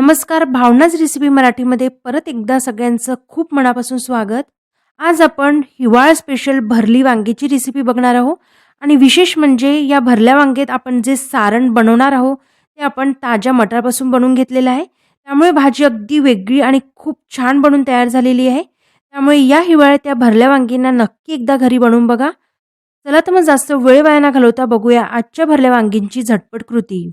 नमस्कार भावनाच रेसिपी मराठीमध्ये परत एकदा सगळ्यांचं खूप मनापासून स्वागत. आज आपण हिवाळा स्पेशल भरली वांग्याची रेसिपी बघणार आहोत आणि विशेष म्हणजे या भरल्या वांगेत आपण जे सारण बनवणार आहोत ते आपण ताज्या मटारपासून बनवून घेतलेलं आहे. त्यामुळे भाजी अगदी वेगळी आणि खूप छान बनून तयार झालेली आहे. त्यामुळे या हिवाळ्यात त्या भरल्या वांगींना नक्की एकदा घरी बनवून बघा. चला तर मग जास्त वेळ वाया घालवता बघूया आजच्या भरल्या वांगींची झटपट कृती.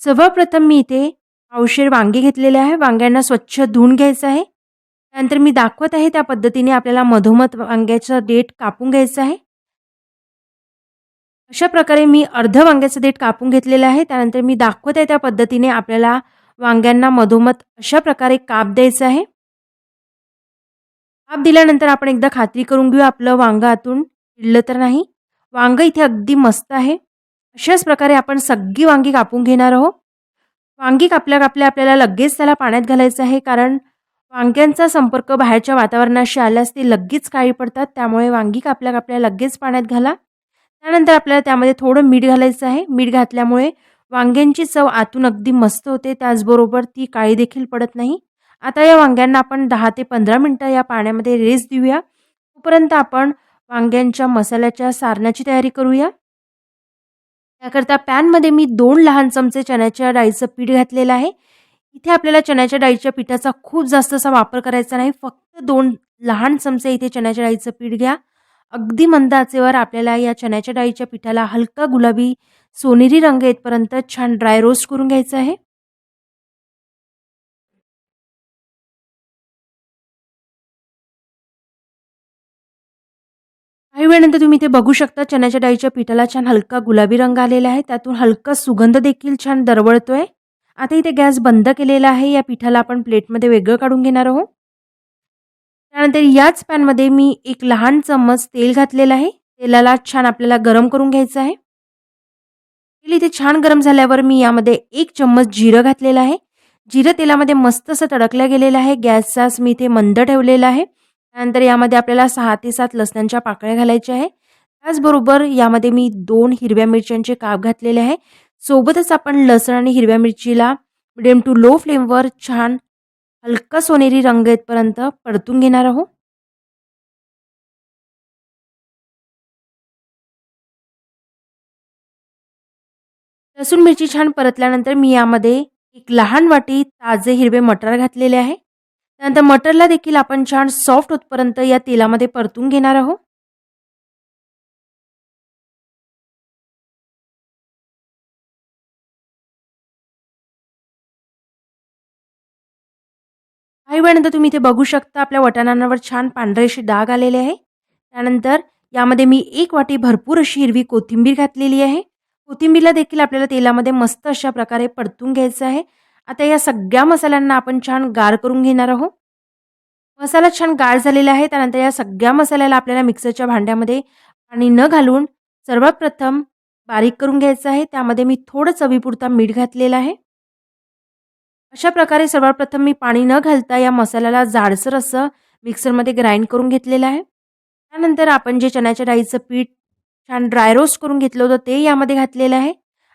सर्वप्रथम मी इथे पावशेर वांगे घेतलेले आहे. वांग्यांना स्वच्छ धुवून घ्यायचं आहे. त्यानंतर मी दाखवत आहे त्या पद्धतीने आपल्याला मधोमध वांग्याचं देठ कापून घ्यायचं आहे. अशा प्रकारे मी अर्ध वांग्याचं देठ कापून घेतलेलं आहे. त्यानंतर मी दाखवत आहे त्या पद्धतीने आपल्याला वांग्यांना मधोमध अशा प्रकारे काप द्यायचं आहे. काप दिल्यानंतर आपण एकदा खात्री करून घेऊ आपलं वांग आतून चिडलं तर नाही. वांग इथे अगदी मस्त आहे. अशाच प्रकारे आपण सगळी वांगी कापून घेणार आहोत. वांगी कापल्या कापल्या आपल्याला लगेच त्याला पाण्यात घालायचं आहे कारण वांग्यांचा संपर्क बाहेरच्या वातावरणाशी आल्यास ते लगेच काळी पडतात त्यामुळे वांगी कापल्या कापल्या लगेच पाण्यात घाला. त्यानंतर आपल्याला त्यामध्ये थोडं मीठ घालायचं आहे. मीठ घातल्यामुळे वांग्यांची चव आतून अगदी मस्त होते त्याचबरोबर ती काळी देखील पडत नाही. आता या वांग्यांना आपण दहा ते पंधरा मिनटं या पाण्यामध्ये रेस देऊया. तोपर्यंत आपण वांग्यांच्या मसाल्याच्या सारणाची तयारी करूया. त्याकरता पॅनमध्ये मी दोन लहान चमचे चण्याच्या डाळीचं पीठ घातलेलं आहे. इथे आपल्याला चण्याच्या डाळीच्या पिठाचा खूप जास्त असा वापर करायचा नाही. फक्त दोन लहान चमचे इथे चण्याच्या डाळीचं पीठ घ्या. अगदी मंद आचेवर आपल्याला या चण्याच्या डाळीच्या पिठाला हलका गुलाबी सोनेरी रंग येतपर्यंत छान ड्राय रोस्ट करून घ्यायचं आहे. त्यानंतर तुम्ही इथे बघू शकता चण्याच्या डाळीच्या पिठाला छान हलका गुलाबी रंग आलेला आहे. त्यातून हलका सुगंध देखील छान दरवळतोय. आता इथे गॅस बंद केलेला आहे. या पिठाला आपण प्लेटमध्ये वेगळं काढून घेणार आहोत. त्यानंतर याच पॅनमध्ये मी एक लहान चम्मच तेल घातलेलं आहे. तेलाला छान आपल्याला गरम करून घ्यायचं आहे. तेल इथे छान गरम झाल्यावर मी यामध्ये एक चम्मच जिरं घातलेलं आहे. जिरं तेलामध्ये मस्त असं तडकलं गेलेलं आहे. गॅसचाच मी इथे मंद ठेवलेला आहे. त्यानंतर यामध्ये आपल्याला सहा ते सात लसणांच्या पाकळ्या घालायच्या आहे. त्याचबरोबर यामध्ये मी दोन हिरव्या मिरच्यांचे काप घातलेले आहे. सोबतच आपण लसण आणि हिरव्या मिरचीला मिडियम टू लो फ्लेमवर छान हलका सोनेरी रंग येतपर्यंत परतून घेणार आहोत. लसूण मिरची छान परतल्यानंतर मी यामध्ये एक लहान वाटी ताजे हिरवे मटार घातलेले आहे. त्यानंतर मटरला देखील आपण छान सॉफ्ट होतपर्यंत या तेलामध्ये परतून घेणार आहोत. काही वेळानंतर तुम्ही इथे बघू शकता आपल्या वटाणांवर छान पांढरेशी डाग आलेले आहे. त्यानंतर यामध्ये मी एक वाटी भरपूर अशी हिरवी कोथिंबीर घातलेली आहे. कोथिंबीरला देखील आपल्याला तेलामध्ये मस्त अशा प्रकारे परतून घ्यायचं आहे. आता या सगळ्या मसाल्यांना आपण छान गार करून घेणार आहोत. मसाला छान गाळ झालेला आहे त्यानंतर या सगळ्या मसाल्याला आपल्याला मिक्सरच्या भांड्यामध्ये पाणी न घालून सर्वात प्रथम बारीक करून घ्यायचं आहे. त्यामध्ये मी थोडं चवीपुरता मीठ घातलेलं आहे. अशा प्रकारे सर्वात प्रथम मी पाणी न घालता या मसाल्याला जाडसर असं मिक्सरमध्ये ग्राइंड करून घेतलेलं आहे. त्यानंतर आपण जे चण्याच्या डाळीचं पीठ छान ड्राय रोस्ट करून घेतलं होतं ते यामध्ये घातलेलं आहे.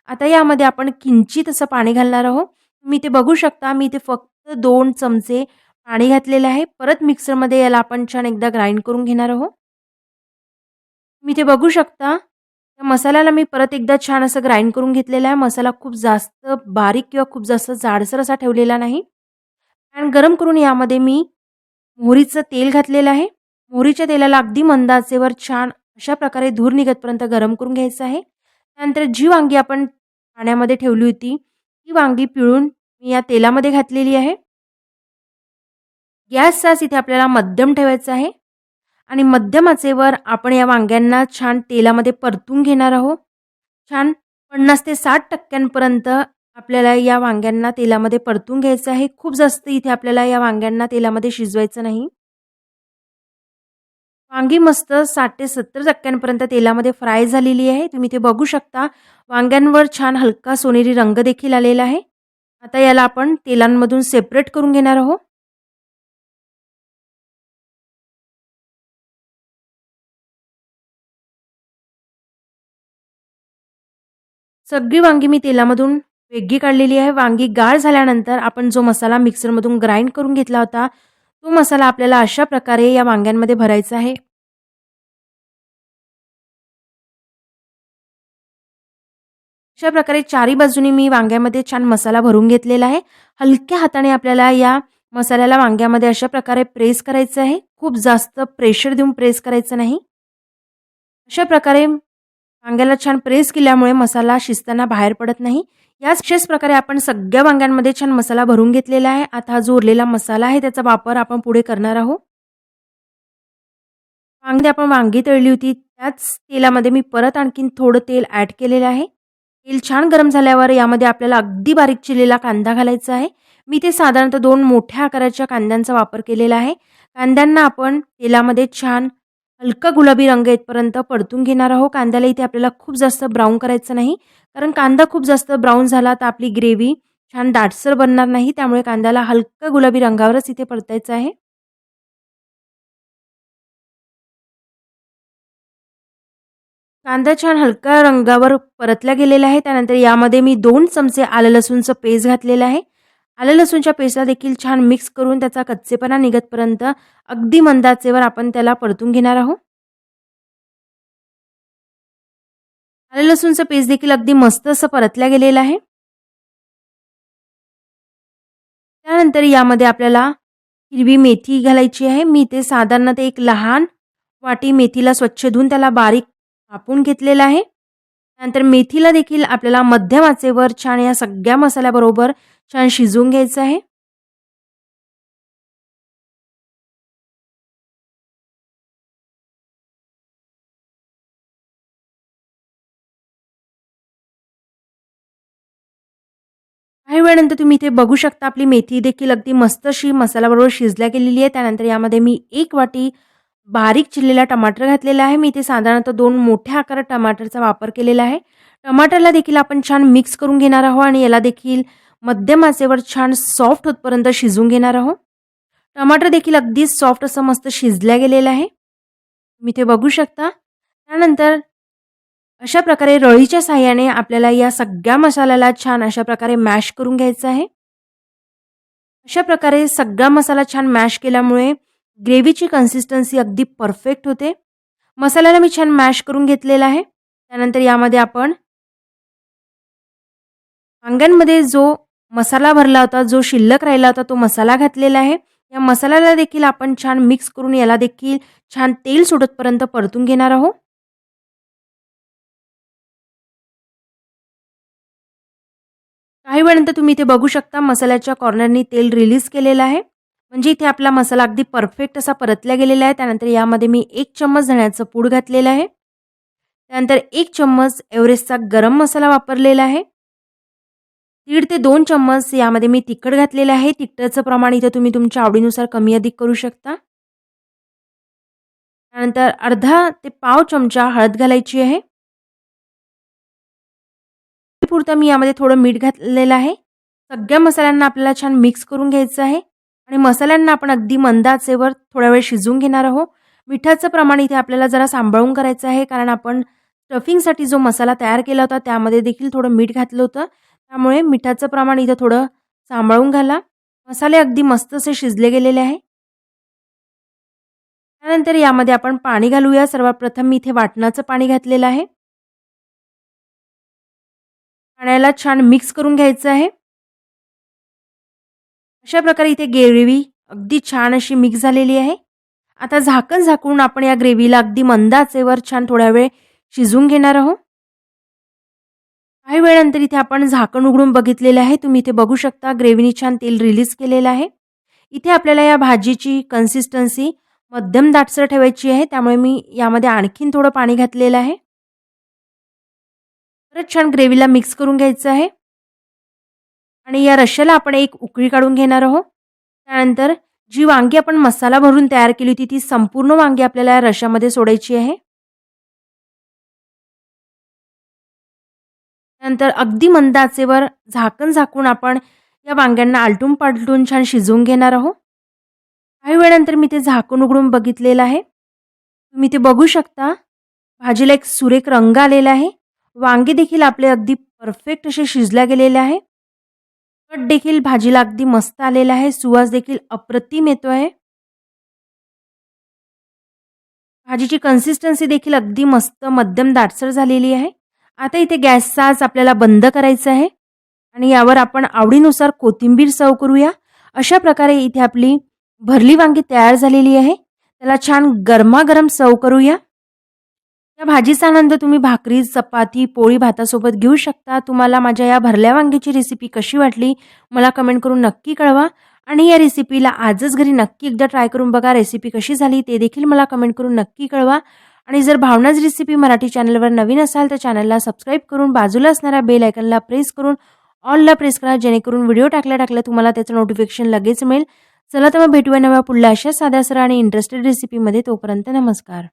आता यामध्ये आपण किंचित असं पाणी घालणार आहोत. मी ते बघू शकता. मी इथे फक्त दोन चमचे पाणी घातलेलं आहे. परत मिक्सरमध्ये याला आपण छान एकदा ग्राइंड करून घेणार आहोत. मी ते बघू शकता. त्या मसाल्याला मी परत एकदा छान असं ग्राइंड करून घेतलेला आहे. मसाला खूप जास्त बारीक किंवा खूप जास्त जाडसर असा ठेवलेला नाही. पॅन गरम करून यामध्ये मी मोहरीचं तेल घातलेलं आहे. मोहरीच्या तेलाला अगदी मंदाचेवर छान अशा प्रकारे धूर निघतपर्यंत गरम करून घ्यायचं आहे. त्यानंतर जी वांगी आपण पाण्यामध्ये ठेवली होती ही वांगी पिळून मी या तेलामध्ये घातलेली आहे. गॅस सास इथे आपल्याला मध्यम ठेवायचा आहे. आणि मध्यम आचेवर आपण या वांग्यांना छान तेलामध्ये परतून घेणार आहोत. छान पन्नास ते साठ टक्क्यांपर्यंत आपल्याला या वांग्यांना तेलामध्ये परतून घ्यायचं आहे. खूप जास्त इथे आपल्याला या वांग्यांना तेलामध्ये शिजवायचं नाही. वांगी मस्त साठ ते सत्तर टक्क्यांपर्यंत तेलामध्ये फ्राय झालेली आहे. तुम्ही ते बघू शकता. वांग्यांवर छान हलका सोनेरी रंग देखील आलेला आहे. आता याला आपण तेलांमधून सेपरेट करून घेणार आहोत. सगळी वांगी मी तेलामधून वेगळी काढलेली आहे. वांगी गाळ झाल्यानंतर आपण जो मसाला मिक्सरमधून ग्राइंड करून घेतला होता तो मसाला आपल्याला अशा प्रकारे या वांग्यांमध्ये भरायचा आहे. अशा प्रकारे चारी बाजूनी मी वांग्यामध्ये छान मसाला भरून घेतलेला आहे. हलक्या हाताने आपल्याला या मसाल्याला वांग्यामध्ये अशा प्रकारे प्रेस करायचं आहे. खूप जास्त प्रेशर देऊन प्रेस करायचं नाही. अशा प्रकारे वांग्याला छान प्रेस केल्यामुळे मसाला शिजताना बाहेर पडत नाही. याच विशेष प्रकारे आपण सगळ्या वांग्यांमध्ये छान मसाला भरून घेतलेला आहे. आता हा जो उरलेला मसाला आहे त्याचा वापर आपण पुढे करणार आहोत. वांगे आपण वांगी तळली होती. त्याच तेलामध्ये मी परत आणखीन थोडं तेल ॲड केलेलं आहे. तेल छान गरम झाल्यावर यामध्ये आपल्याला अगदी बारीक चिरलेला कांदा घालायचा आहे. मी ते साधारणतः दोन मोठ्या आकाराच्या कांद्यांचा वापर केलेला आहे. कांद्यांना आपण तेलामध्ये छान हलका गुलाबी रंग येतपर्यंत परतून घेणार आहोत. कांद्याला इथे आपल्याला खूप जास्त ब्राऊन करायचं नाही. कारण कांदा खूप जास्त ब्राऊन झाला तर आपली ग्रेव्ही छान दाटसर बनणार नाही. त्यामुळे कांद्याला हलका गुलाबी रंगावरच इथे परतायचं आहे. कांदा छान हलका रंगावर परतला गेलेला आहे. त्यानंतर यामध्ये मी दोन चमचे आलं लसूणचं पेस्ट घातलेलं आहे. आलं लसूणच्या पेस्टला देखील छान मिक्स करून त्याचा कच्चेपणा निघतपर्यंत अगदी मंदाचेवर आपण त्याला परतून घेणार आहोत. आलं लसूणचं पेस्ट देखील अगदी मस्त असं परतल्या गेलेलं आहे. त्यानंतर यामध्ये आपल्याला हिरवी मेथी घालायची आहे. मी ते साधारणतः एक लहान वाटी मेथीला स्वच्छ धुवून त्याला बारीक कापून घेतलेला आहे. नंतर मेथीला देखील आपल्याला मध्यम आचेवर छान या सगळ्या मसाल्याबरोबर छान शिजवून घ्यायचं आहे. काही वेळानंतर तुम्ही इथे बघू शकता आपली मेथी देखील अगदी मस्त अशी मसाल्याबरोबर शिजल्या गेलेली आहे. त्यानंतर यामध्ये मी एक वाटी बारीक चिरलेला टमाटर घातलेला आहे. मी इथे साधारणतः दोन मोठ्या आकारात टमाटरचा वापर केलेला आहे. टमाटरला देखील आपण छान मिक्स करून घेणार आहोत आणि याला देखील मध्यम आचेवर छान सॉफ्ट होतपर्यंत शिजून घेणार आहोत. टमाटर देखील अगदी सॉफ्ट असं मस्त शिजल्या गेलेलं आहे. मी ते बघू शकता. त्यानंतर अशा प्रकारे रळीच्या साह्याने आपल्याला या सगळ्या मसाल्याला छान अशा प्रकारे मॅश करून घ्यायचं आहे. अशा प्रकारे सगळा मसाला छान मॅश केल्यामुळे ग्रेव्हीची कन्सिस्टन्सी अगदी परफेक्ट होते. मसाल्याला मी छान मॅश करून घेतलेला आहे. त्यानंतर यामध्ये आपण वांग्यांमध्ये जो मसाला भरला होता जो शिल्लक राहिला होता तो मसाला घातलेला आहे. या मसाल्याला देखील आपण छान मिक्स करून याला देखील छान तेल सुटतपर्यंत परतून घेणार आहोत. काही वेळानंतर तुम्ही इथे बघू शकता मसाल्याच्या कॉर्नरनी तेल रिलीज केलेलं आहे. म्हणजे इथे आपला मसाला अगदी परफेक्ट असा परतला गेलेला आहे. त्यानंतर यामध्ये मी एक चम्मच धण्याचं पूड घातलेलं आहे. त्यानंतर एक चम्मच एव्हरेस्टचा गरम मसाला वापरलेला आहे. दीड ते दोन चम्मच यामध्ये मी तिखट घातलेलं आहे. तिखटाचं प्रमाण इथं तुम्ही तुमच्या आवडीनुसार कमी अधिक करू शकता. त्यानंतर अर्धा ते पाव चमचा हळद घालायची आहे. पुरतं मी यामध्ये थोडं मीठ घातलेलं आहे. सगळ्या मसाल्यांना आपल्याला छान मिक्स करून घ्यायचं आहे. आणि मसाल्यांना आपण अगदी मंद आचेवर थोड्या वेळ शिजवून घेणार आहोत. मिठाचं प्रमाण इथे आपल्याला जरा सांभाळून करायचं आहे कारण आपण स्टफिंगसाठी जो मसाला तयार केला होता त्यामध्ये देखील थोडं मीठ घातलं होतं. त्यामुळे मिठाचं प्रमाण इथं थोडं सांभाळून घाला. मसाले अगदी मस्त असे शिजले गेलेले आहे. त्यानंतर यामध्ये आपण पाणी घालूया. सर्वात प्रथम मी इथे वाटणाचं पाणी घातलेलं आहे. पाण्याला छान मिक्स करून घ्यायचं आहे. अशा प्रकारे इथे ग्रेव्ही अगदी छान अशी मिक्स झालेली आहे. आता झाकण झाकून आपण या ग्रेव्हीला अगदी मंदाचेवर छान थोड्या वेळ शिजवून घेणार आहोत. काही वेळानंतर इथे आपण झाकण उघडून बघितलेलं आहे. तुम्ही इथे बघू शकता ग्रेव्हीने छान तेल रिलीज केलेलं आहे. इथे आपल्याला या भाजीची कन्सिस्टन्सी मध्यम दाटसर ठेवायची आहे. त्यामुळे मी यामध्ये आणखीन थोडं पाणी घातलेलं आहे. परत छान ग्रेव्हीला मिक्स करून घ्यायचं आहे. आणि या रश्श्याला आपण एक उकळी काढून घेणार आहोत. त्यानंतर जी वांगी आपण मसाला भरून तयार केली होती ती संपूर्ण वांगी आपल्याला या रश्श्यामध्ये सोडायची आहे. नंतर अगदी मंद आचेवर झाकण झाकून आपण या वांग्यांना आलटून पालटून छान शिजवून घेणार आहोत. काही वेळानंतर मी ते झाकून उघडून बघितलेलं आहे. तुम्ही ते बघू शकता. भाजीला एक सुरेख रंग आलेला आहे. वांगे देखील आपले अगदी परफेक्ट असे शिजल्या गेलेले आहे. कट देखील भाजीला अगदी मस्त आलेला आहे. सुवास देखील अप्रतिम येतो आहे. भाजीची कन्सिस्टन्सी देखील अगदी मस्त मध्यम दाटसर झालेली आहे. आता इथे गॅसचा आज आपल्याला बंद करायचा आहे. आणि यावर आपण आवडीनुसार कोथिंबीर सर्व करूया. अशा प्रकारे इथे आपली भरली वांगी तयार झालेली आहे. त्याला छान गरमागरम सर्व करूया. या भाजीचा आनंद तुम्ही भाकरी चपाती पोळी भातासोबत घेऊ शकता. तुम्हाला माझ्या या भरल्या वांग्याची रेसिपी कशी वाटली मला कमेंट करून नक्की कळवा. आणि या रेसिपीला आजच घरी नक्की एकदा ट्राय करून बघा रेसिपी कशी झाली ते देखील मला कमेंट करून नक्की कळवा. आणि जर भावनाच रेसिपी मराठी चॅनलवर नवीन असाल तर चॅनलला सबस्क्राईब करून बाजूला असणाऱ्या बेल आयकनला प्रेस करून ऑलला प्रेस करा जेणेकरून व्हिडिओ टाकल्या टाकल्या तुम्हाला त्याचं नोटिफिकेशन लगेच मिळेल. चला तर मग भेटूया नव्या पुढल्या अशा साध्या सर आणि इंटरेस्टेड रेसिपीमध्ये तोपर्यंत नमस्कार.